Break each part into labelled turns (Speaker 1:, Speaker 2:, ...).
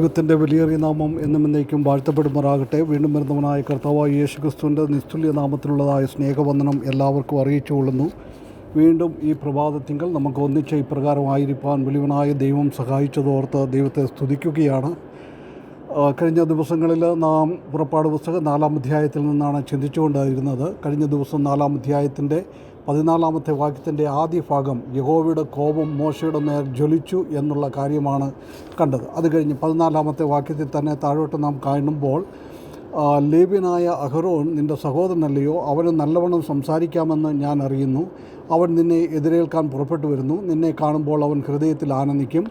Speaker 1: ദൈവത്തിന്റെ വലിയേറിയ നാമം എന്നും എന്നേക്കും വാഴ്ത്തപ്പെടുമാറാകട്ടെ. വീണ്ടും വരുന്നവനായ കർത്താവായ യേശു ക്രിസ്തുവിന്റെ നിസ്തുല്യ നാമത്തിലുള്ളതായ സ്നേഹവന്ദനം എല്ലാവർക്കും അറിയിച്ചു കൊള്ളുന്നു. വീണ്ടും ഈ പ്രഭാതത്തിങ്കൾ നമുക്ക് ഒന്നിച്ച് ഇപ്രകാരമായിരിക്കാൻ വലിയവനായ ദൈവം സഹായിച്ചതോർത്ത് ദൈവത്തെ സ്തുതിക്കുകയാണ്. കഴിഞ്ഞ ദിവസങ്ങളിൽ നാം പുറപ്പാട് പുസ്തകം നാലാം അധ്യായത്തിൽ നിന്നാണ് ചിന്തിച്ചുകൊണ്ടായിരുന്നത്. കഴിഞ്ഞ ദിവസം നാലാം അധ്യായത്തിന്റെ പതിനാലാമത്തെ വാക്യത്തിന്റെ ആദ്യ ഭാഗം യഹോവയുടെ കോപം മോശയുടെ മേൽ ജ്വലിച്ചു എന്നുള്ള കാര്യമാണ് കണ്ടത്. അത് കഴിഞ്ഞ് പതിനാലാമത്തെ വാക്യത്തിൽ തന്നെ താഴോട്ട് നാം കാണുമ്പോൾ ലേബ്യനായ അഹ്റോൻ നിന്റെ സഹോദരനല്ലയോ? അവന് നല്ലവണ്ണം സംസാരിക്കാമെന്ന് ഞാൻ അറിയുന്നു. അവൻ നിന്നെ എതിരേൽക്കാൻ പുറപ്പെട്ടു വരുന്നു നിന്നെ കാണുമ്പോൾ അവൻ ഹൃദയത്തിൽ ആനന്ദിക്കും.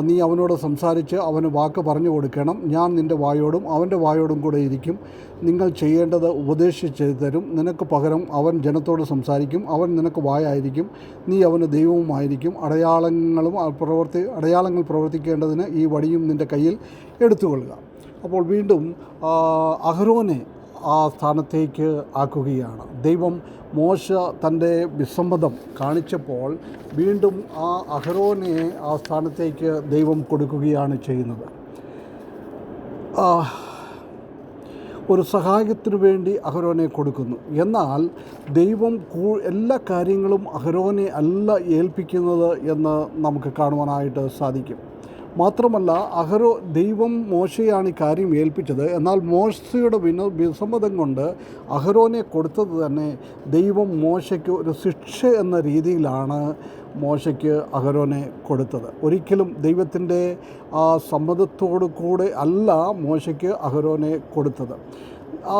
Speaker 1: നീ അവനോട് സംസാരിച്ച് അവന് വാക്ക് പറഞ്ഞു കൊടുക്കണം. ഞാൻ നിന്റെ വായോടും അവന്റെ വായോടും കൂടെ ഇരിക്കും. നിങ്ങൾ ചെയ്യേണ്ടത് ഉപദേശിച്ച് തരും. നിനക്ക് പകരം അവൻ ജനത്തോട് സംസാരിക്കും. അവൻ നിനക്ക് വായായിരിക്കും. നീ അവന് ദൈവവുമായിരിക്കും. അടയാളങ്ങളും പ്രവർത്തി അടയാളങ്ങൾ പ്രവർത്തിക്കേണ്ടതിന് ഈ വടിയും നിന്റെ കയ്യിൽ എടുത്തുകൊള്ളുക. അപ്പോൾ വീണ്ടും അഹ്റോനെ ആ സ്ഥാനത്തേക്ക് ആക്കുകയാണ്. ദൈവം മോശ തന്റെ വിസമ്മതം കാണിച്ചപ്പോൾ വീണ്ടും ആ അഹ്റോനെ ആ സ്ഥാനത്തേക്ക് ദൈവം കൊടുക്കുകയാണ് ചെയ്യുന്നത്. ഒരു സഹായത്തിനു വേണ്ടി അഹരോനെ കൊടുക്കുന്നു. എന്നാൽ ദൈവം എല്ലാ കാര്യങ്ങളും അഹരോനെ അല്ല ഏൽപ്പിക്കുന്നത് എന്ന് നമുക്ക് കാണുവാനായിട്ട് സാധിക്കും. മാത്രമല്ല അഹരോ ദൈവം മോശയാണ് ഈ കാര്യം ഏൽപ്പിച്ചത്. എന്നാൽ മോശയുടെ വിന വിസമ്മതം കൊണ്ട് അഹരോനെ കൊടുത്തത് തന്നെ ദൈവം മോശയ്ക്ക് ഒരു ശിക്ഷ എന്ന രീതിയിലാണ് മോശയ്ക്ക് അഹരോനെ കൊടുത്തത്. ഒരിക്കലും ദൈവത്തിന്റെ ആ സമ്മതത്തോടു കൂടെ അല്ല മോശയ്ക്ക് അഹരോനെ കൊടുത്തത്.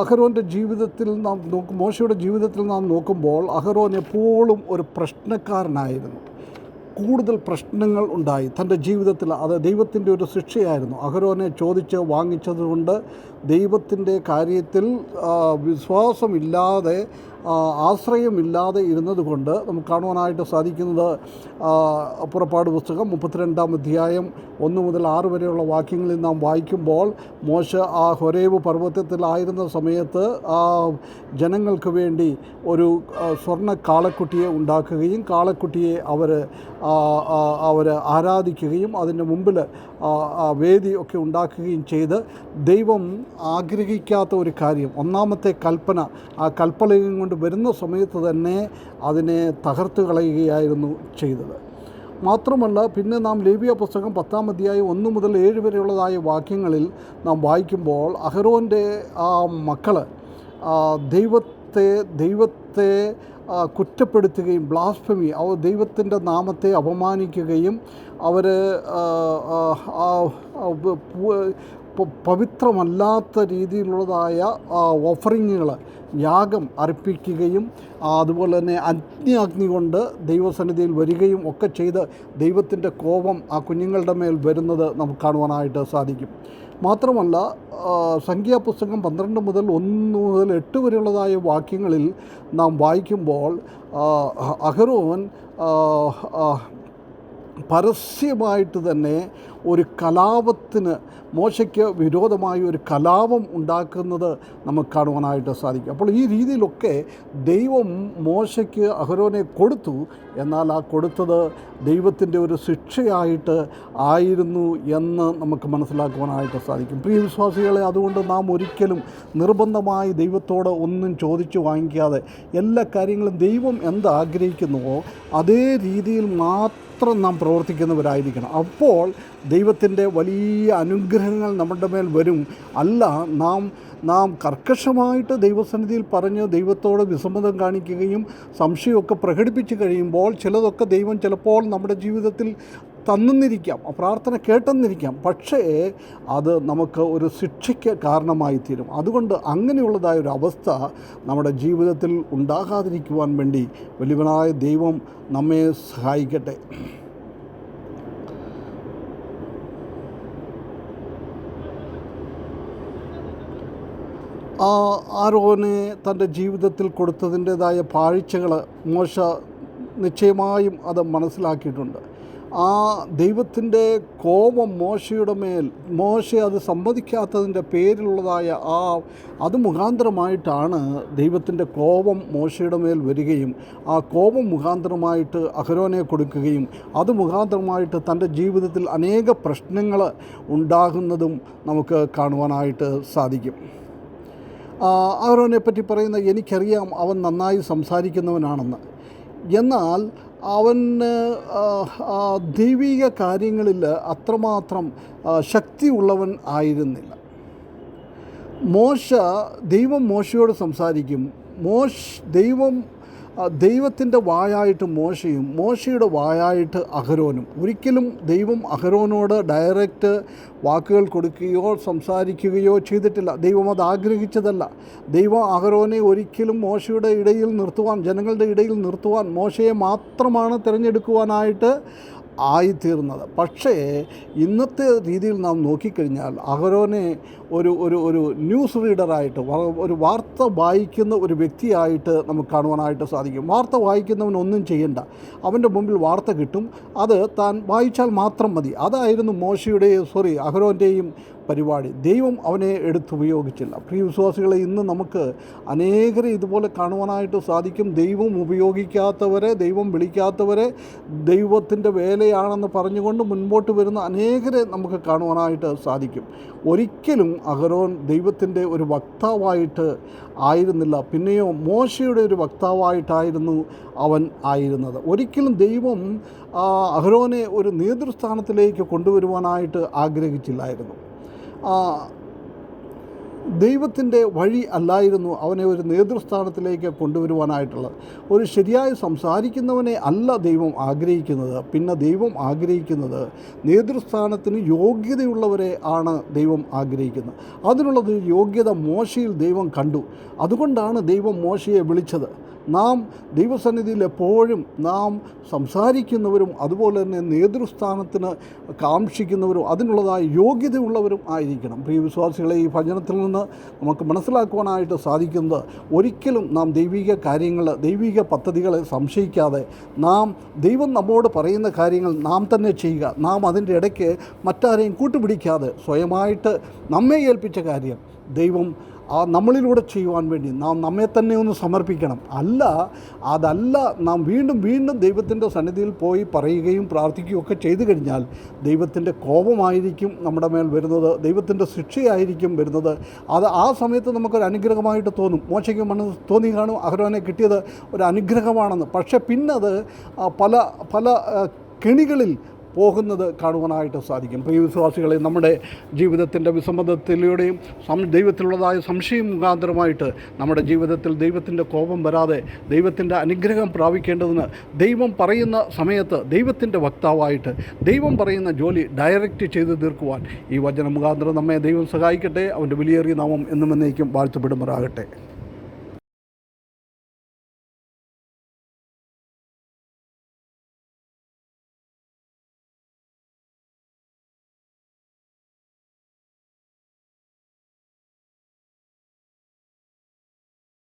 Speaker 1: അഹരോന്റെ ജീവിതത്തിൽ നാം നോക്കും മോശയുടെ ജീവിതത്തിൽ നാം നോക്കുമ്പോൾ അഹരോൻ എപ്പോഴും ഒരു പ്രശ്നക്കാരനായിരുന്നു. കൂടുതൽ പ്രശ്നങ്ങൾ ഉണ്ടായി. തന്റെ ജീവിതത്തിൽ അത് ദൈവത്തിന്റെ ഒരു ശിക്ഷയായിരുന്നു. അഹരോനെ ചോദിച്ച് വാങ്ങിച്ചതുകൊണ്ട് ദൈവത്തിന്റെ കാര്യത്തിൽ വിശ്വാസമില്ലാതെ ആശ്രയമില്ലാതെ ഇരുന്നത് കൊണ്ട് നമുക്ക് കാണുവാനായിട്ട് സാധിക്കുന്നത് പുറപ്പാട് പുസ്തകം മുപ്പത്തിരണ്ടാം അധ്യായം ഒന്ന് മുതൽ ആറ് വരെയുള്ള വാക്യങ്ങളിൽ നാം വായിക്കുമ്പോൾ മോശ ആ ഹൊരേവ് പർവതത്തിലായിരുന്ന സമയത്ത് ആ ജനങ്ങൾക്ക് വേണ്ടി ഒരു സ്വർണ കാളക്കുട്ടിയെ ഉണ്ടാക്കുകയും കാളക്കുട്ടിയെ അവർ അവർ ആരാധിക്കുകയും അതിന്റെ മുമ്പിൽ വേദി ഒക്കെ ഉണ്ടാക്കുകയും ചെയ്ത് ദൈവം ആഗ്രഹിക്കാത്ത ഒരു കാര്യം. ഒന്നാമത്തെ കൽപ്പന ആ കൽപ്പനയും കൊണ്ട് വരുന്ന സമയത്ത് തന്നെ അതിനെ തകർത്ത് കളയുകയായിരുന്നു ചെയ്തത്. മാത്രമല്ല പിന്നെ നാം ലേവിയ പുസ്തകം പത്താം അധ്യായം ഒന്ന് മുതൽ ഏഴ് വരെയുള്ളതായ വാക്യങ്ങളിൽ നാം വായിക്കുമ്പോൾ അഹ്റോന്റെ ആ മക്കൾ ദൈവത്തെ ദൈവത്തെ കുറ്റപ്പെടുത്തുകയും ബ്ലാസ്ഫമി അവർ ദൈവത്തിന്റെ നാമത്തെ അപമാനിക്കുകയും അവർ പവിത്രമല്ലാത്ത രീതിയിലുള്ളതായ ഓഫറിങ്ങുകൾ യാഗം അർപ്പിക്കുകയും അതുപോലെ തന്നെ അഗ്നി കൊണ്ട് ദൈവസന്നിധിയിൽ വരികയും ഒക്കെ ചെയ്ത് ദൈവത്തിന്റെ കോപം ആ കുഞ്ഞുങ്ങളുടെ മേൽ വരുന്നത് നമുക്ക് കാണുവാനായിട്ട് സാധിക്കും. മാത്രമല്ല സംഖ്യാപുസ്തകം പന്ത്രണ്ട് മുതൽ ഒന്ന് മുതൽ എട്ട് വരെയുള്ളതായ വാക്യങ്ങളിൽ നാം വായിക്കുമ്പോൾ അഹരോൻ പരസ്യമായിട്ട് തന്നെ ഒരു കലാപത്തിന് മോശയ്ക്ക് വിരോധമായി ഒരു കലാപം ഉണ്ടാക്കുന്നത് നമുക്ക് കാണുവാനായിട്ട് സാധിക്കും. അപ്പോൾ ഈ രീതിയിലൊക്കെ ദൈവം മോശയ്ക്ക് അഹരോനെ കൊടുത്തു. എന്നാൽ ആ കൊടുത്തത് ദൈവത്തിന്റെ ഒരു ശിക്ഷയായിട്ട് ആയിരുന്നു എന്ന് നമുക്ക് മനസ്സിലാക്കുവാനായിട്ട് സാധിക്കും. പ്രിയ വിശ്വാസികളെ അതുകൊണ്ട് നാം ഒരിക്കലും നിർബന്ധമായി ദൈവത്തോട് ഒന്നും ചോദിച്ചു വാങ്ങിക്കാതെ എല്ലാ കാര്യങ്ങളും ദൈവം എന്താഗ്രഹിക്കുന്നുവോ അതേ രീതിയിൽ മാത്രം മാത്രം നാം പ്രവർത്തിക്കുന്നവരായിരിക്കണം. അപ്പോൾ ദൈവത്തിന്റെ വലിയ അനുഗ്രഹങ്ങൾ നമ്മുടെ മേൽ വരും. അല്ല നാം നാം കർക്കശമായിട്ട് ദൈവസന്നിധിയിൽ പറഞ്ഞ് ദൈവത്തോട് വിസമ്മതം കാണിക്കുകയും സംശയമൊക്കെ പ്രകടിപ്പിച്ച് കഴിയുമ്പോൾ ചിലതൊക്കെ ദൈവം ചിലപ്പോൾ നമ്മുടെ ജീവിതത്തിൽ തന്നിരിക്കാം ആ പ്രാർത്ഥന കേട്ടെന്നിരിക്കാം. പക്ഷേ അത് നമുക്ക് ഒരു ശിക്ഷയ്ക്ക് കാരണമായി തീരും അതുകൊണ്ട് അങ്ങനെയുള്ളതായ ഒരു അവസ്ഥ നമ്മുടെ ജീവിതത്തിൽ ഉണ്ടാകാതിരിക്കുവാൻ വേണ്ടി വലിയവനായ ദൈവം നമ്മെ സഹായിക്കട്ടെ. ആരോനെ തന്റെ ജീവിതത്തിൽ കൊടുത്തതിന്റെതായ പാഴ്ചകൾ മോശ നിശ്ചയമായും അത് മനസ്സിലാക്കിയിട്ടുണ്ട്. ആ ദൈവത്തിന്റെ കോപം മോശയുടെ മേൽ മോശ അത് സമ്മതിക്കാത്തതിന്റെ പേരിലുള്ളതായ ആ അത് മുഖാന്തരമായിട്ടാണ് ദൈവത്തിന്റെ കോപം മോശയുടെ മേൽ വരികയും ആ കോപം മുഖാന്തരമായിട്ട് അഹരോനെ കൊടുക്കുകയും അത് മുഖാന്തരമായിട്ട് തന്റെ ജീവിതത്തിൽ അനേക പ്രശ്നങ്ങൾ ഉണ്ടാകുന്നതും നമുക്ക് കാണുവാനായിട്ട് സാധിക്കും. അഹരോനെ പറ്റി പറയുന്ന എനിക്കറിയാം അവൻ നന്നായി സംസാരിക്കുന്നവനാണെന്ന്. എന്നാൽ അവന് ദൈവിക കാര്യങ്ങളിൽ അത്രമാത്രം ശക്തി ഉള്ളവൻ ആയിരുന്നില്ല. മോശ ദൈവം മോശയോട് സംസാരിക്കും. മോശ ദൈവം ദൈവത്തിന്റെ വായായിട്ട് മോശയും മോശയുടെ വായായിട്ട് അഹരോനും. ഒരിക്കലും ദൈവം അഹരോനോട് ഡയറക്റ്റ് വാക്കുകൾ കൊടുക്കുകയോ സംസാരിക്കുകയോ ചെയ്തിട്ടില്ല. ദൈവം അത് ആഗ്രഹിച്ചതല്ല. ദൈവം അഹരോനെ ഒരിക്കലും മോശയുടെ ഇടയിൽ നിർത്തുവാൻ ജനങ്ങളുടെ ഇടയിൽ നിർത്തുവാൻ മോശയെ മാത്രമാണ് തിരഞ്ഞെടുക്കുവാനായിട്ട് ആയിത്തീർന്നത്. പക്ഷേ ഇന്നത്തെ രീതിയിൽ നാം നോക്കിക്കഴിഞ്ഞാൽ അഹരോനെ ഒരു ഒരു ഒരു ന്യൂസ് റീഡറായിട്ട് ഒരു വാർത്ത വായിക്കുന്ന ഒരു വ്യക്തിയായിട്ട് നമുക്ക് കാണുവാനായിട്ട് സാധിക്കും. വാർത്ത വായിക്കുന്നവൻ ഒന്നും ചെയ്യണ്ട. അവന്റെ മുമ്പിൽ വാർത്ത കിട്ടും. അത് താൻ വായിച്ചാൽ മാത്രം മതി. അതായിരുന്നു മോശയുടെയും സോറി അഹരോന്റെയും പരിപാടി. ദൈവം അവനെ എടുത്തുപയോഗിച്ചില്ല പ്രിയ വിശ്വാസികളെ ഇന്ന് നമുക്ക് അനേകരെ ഇതുപോലെ കാണുവാനായിട്ട് സാധിക്കും. ദൈവം ഉപയോഗിക്കാത്തവരെ ദൈവം വിളിക്കാത്തവരെ ദൈവത്തിന്റെ വേലയാണെന്ന് പറഞ്ഞുകൊണ്ട് മുൻപോട്ട് വരുന്ന അനേകരെ നമുക്ക് കാണുവാനായിട്ട് സാധിക്കും. ഒരിക്കലും അഹരോൻ ദൈവത്തിന്റെ ഒരു വക്താവായിട്ട് ആയിരുന്നില്ല. പിന്നെയോ മോശയുടെ ഒരു വക്താവായിട്ടായിരുന്നു അവൻ ആയിരുന്നത്. ഒരിക്കലും ദൈവം അഹരോനെ ഒരു നേതൃസ്ഥാനത്തിലേക്ക് കൊണ്ടുവരുവാനായിട്ട് ആഗ്രഹിച്ചില്ലായിരുന്നു. ആ, ദൈവത്തിന്റെ വഴി അല്ലായിരുന്നു അവനെ ഒരു നേതൃസ്ഥാനത്തിലേക്ക് കൊണ്ടുവരുവാനായിട്ടുള്ളത്. ഒരു ശരിയായി സംസാരിക്കുന്നവനെ അല്ല ദൈവം ആഗ്രഹിക്കുന്നത്. പിന്നെ ദൈവം ആഗ്രഹിക്കുന്നത് നേതൃസ്ഥാനത്തിന് യോഗ്യതയുള്ളവരെ ആണ് ദൈവം ആഗ്രഹിക്കുന്നത്. അതിനുള്ളത് യോഗ്യത മോശയിൽ ദൈവം കണ്ടു. അതുകൊണ്ടാണ് ദൈവം മോശയെ വിളിച്ചത്. നാം ദൈവസന്നിധിയിൽ എപ്പോഴും നാം സംസാരിക്കുന്നവരും അതുപോലെ തന്നെ നേതൃസ്ഥാനത്തിന് കാക്ഷിക്കുന്നവരും അതിനുള്ളതായ യോഗ്യതയുള്ളവരും ആയിരിക്കണം. പ്രിയ വിശ്വാസികളെ ഈ ഭജനത്തിൽ നിന്ന് നമുക്ക് മനസ്സിലാക്കുവാനായിട്ട് സാധിക്കുന്നത് ഒരിക്കലും നാം ദൈവിക കാര്യങ്ങൾ ദൈവിക പദ്ധതികളെ സംശയിക്കാതെ നാം ദൈവം നമ്മോട് പറയുന്ന കാര്യങ്ങൾ നാം തന്നെ ചെയ്യുക. നാം അതിന്റെ ഇടയ്ക്ക് മറ്റാരെയും കൂട്ടുപിടിക്കാതെ സ്വയമായിട്ട് നമ്മെ ഏൽപ്പിച്ച കാര്യം ദൈവം ആ നമ്മളിലൂടെ ചെയ്യുവാൻ വേണ്ടി നാം നമ്മെ തന്നെ ഒന്ന് സമർപ്പിക്കണം. അല്ല അതല്ല നാം വീണ്ടും വീണ്ടും ദൈവത്തിന്റെ സന്നിധിയിൽ പോയി പറയുകയും പ്രാർത്ഥിക്കുകയും ഒക്കെ ചെയ്തു കഴിഞ്ഞാൽ ദൈവത്തിന്റെ കോപമായിരിക്കും നമ്മുടെ മേൽ വരുന്നത് ദൈവത്തിന്റെ ശിക്ഷയായിരിക്കും വരുന്നത്. അത് ആ സമയത്ത് നമുക്കൊരു അനുഗ്രഹമായിട്ട് തോന്നും. മോശയ്ക്ക് മണ്ണ് തോന്നി കാണും അഹ്റോനെ കിട്ടിയത് ഒരു അനുഗ്രഹമാണെന്ന്. പക്ഷേ പിന്നത് പല പല കെണികളിൽ പോകുന്നത് കാണുവാനായിട്ട് സാധിക്കും. പ്രിയ വിശ്വാസികളെ നമ്മുടെ ജീവിതത്തിന്റെ വിസമ്മതത്തിലൂടെയും സം ദൈവത്തിലുള്ളതായ സംശയം മുഖാന്തരമായിട്ട് നമ്മുടെ ജീവിതത്തിൽ ദൈവത്തിന്റെ കോപം വരാതെ ദൈവത്തിന്റെ അനുഗ്രഹം പ്രാപിക്കേണ്ടതിന് ദൈവം പറയുന്ന സമയത്ത് ദൈവത്തിന്റെ വക്താവായിട്ട് ദൈവം പറയുന്ന ജോലി ഡയറക്റ്റ് ചെയ്തു തീർക്കുവാൻ ഈ വചന മുഖാന്തരം നമ്മെ ദൈവം സഹായിക്കട്ടെ. അവന്റെ വിലയേറിയ നാമം എന്നും എന്നേക്കും വാഴ്ത്തപ്പെടുമാറാകട്ടെ.